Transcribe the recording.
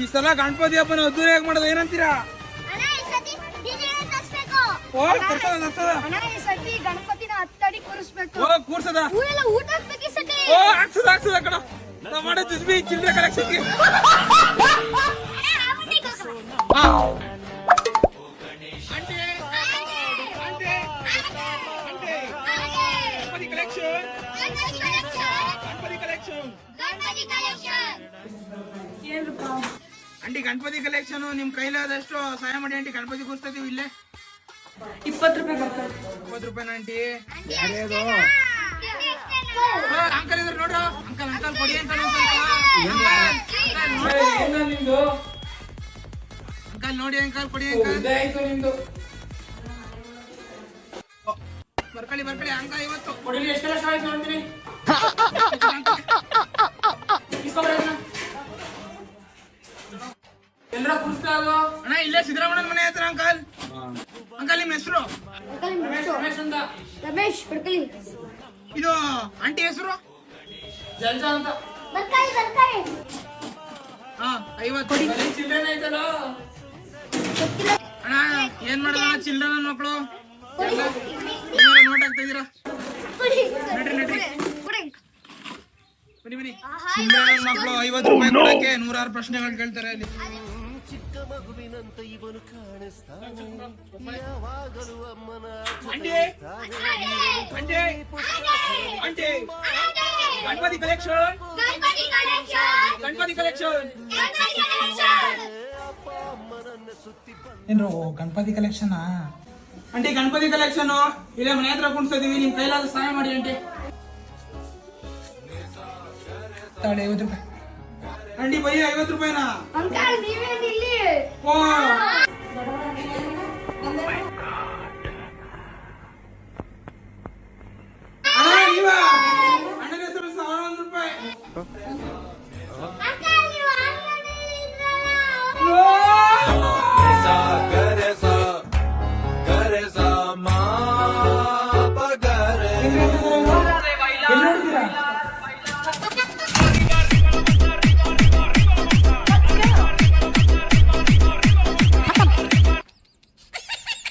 ಈ ಸಲ ಗಣಪತಿ ಹಬ್ಬನ ಅದ್ದೂರಿಯಾಗಿ ಮಾಡೋದು ಏನಂತೀರಾ? ಓ ತರ್ಸದ ತರ್ಸದ? ಅಣ್ಣ ಈ ಸತಿ ಗಣಪತಿನ ಹತ್ತಡಿ ಕೂರಿಸ್ಬೇಕು. ಓ ಕೂರ್ಸದ? ಊರೆಲ್ಲ ಊಟ ಹಾಕ್ಬೇಕು ಈ ಸತಿ? ಓ ಹಾಕ್ಸದ ಹಾಕ್ಸದ ಕಣ. ನಾವ್ ಮಾಡೋ ಜುಜ್ಬಿ ಚಿಲ್ಲರೆ ಕಲೆಕ್ಷನ್ಗೆ ಅಣ್ಣ, ಆ ಬುಟ್ಟಿಗೆ ಹೋಗಮ್ಮ. ಹಾ Ganapati collection Ganapati collection. Ganapati collection aunty Ganapati collection ನಿಮ್ ಕೈಲಾದಷ್ಟು ಸಹಾಯ ಮಾಡಿ ಅಂಟಿ ಗಣಪತಿ ಕೂರಿಸ್ತೀವಿ ಇಲ್ಲೇ. ಇಪ್ಪತ್ತು ರೂಪಾಯಿ ಇಪ್ಪತ್ತು ರೂಪಾಯಿ ಅಷ್ಟೇನಾ? ಅಂಕಲ್ ಇದ್ರ ನೋಡ್ರು. ಅಂಕಲ್ ಅಂಕಲ್ ಕೊಡಿ ಅಂತ ಅಂಕಲ್ ನೋಡಿ ಅಂಕಲ್ ಕೊಡಿ ಅಂಕಲ್. ಬರ್ಕೊಳ್ಳಿ ಬರ್ಕೊಳ್ಳಿ. ಅಂಕ ಇವತ್ತು ಅಣ್ಣ ಇಲ್ಲೇ ಸಿದ್ದರಾಮಣ್ಣನ ಮನೆ ಹತ್ರ ಅಂಕಲ್. ಅಂಕಲ್ ನಿಮ್ಮ ಹೆಸರು? ಅಂಕಲ್ ಹೆಸ್ರು? ರಮೇಶ್ ಬಿಡ್ಕಲಿ ಇದು ಆಂಟಿ ಹೆಸರು? ಬರ್ಕಾಯಿ ಬರ್ಕಾಯಿ ಹಾ ಐವತ್ತು. ಅಣ್ಣ ಏನ್ ಮಾಡೋಣ ಚಿಲ್ಡ್ರನ್ ಮಕ್ಕಳು? ನೋಟ್ ಆಗ್ತಾ ಇದೀರಾ ನಡ್ರಿ ನಡ್ರಿ. ಬನ್ನಿ ಬನ್ನಿ. ಚಿಲ್ಡ್ರನ್ ಮಕ್ಕಳು ಐವತ್ತು ರೂಪಾಯಿ ಕೊಡಕ್ಕೆ ನೂರಾರು ಪ್ರಶ್ನೆಗಳು ಕೇಳ್ತಾರೆ ಅಲ್ಲಿ. Aunty aunty aunty Ganapati collection Ganapati collection. Ganapati collection Ganapati collection. ಏನ್ರು Ganapati collection aunty Ganapati collection ಇಲ್ಲೇ ಮನೆ ಹತ್ರ ಕುಣಿಸ್ತಿದೀವಿ ನಿಮ್ ಕೈಲಾದ ಸಹಾಯ ಮಾಡಿ ಆಂಟಿ ತಾಳೆ ಐವತ್ತು ರೂಪಾಯಿ ಆಂಟಿ ಬೈ ಐವತ್ತು ರೂಪಾಯಿನ? ಅಂಕಲ್ ನೀವೇನ್ ಇಲ್ಲಿ ಓ. ಅಣ್ಣ ನೀವ? ಅಣ್ಣನ ಹೆಸರು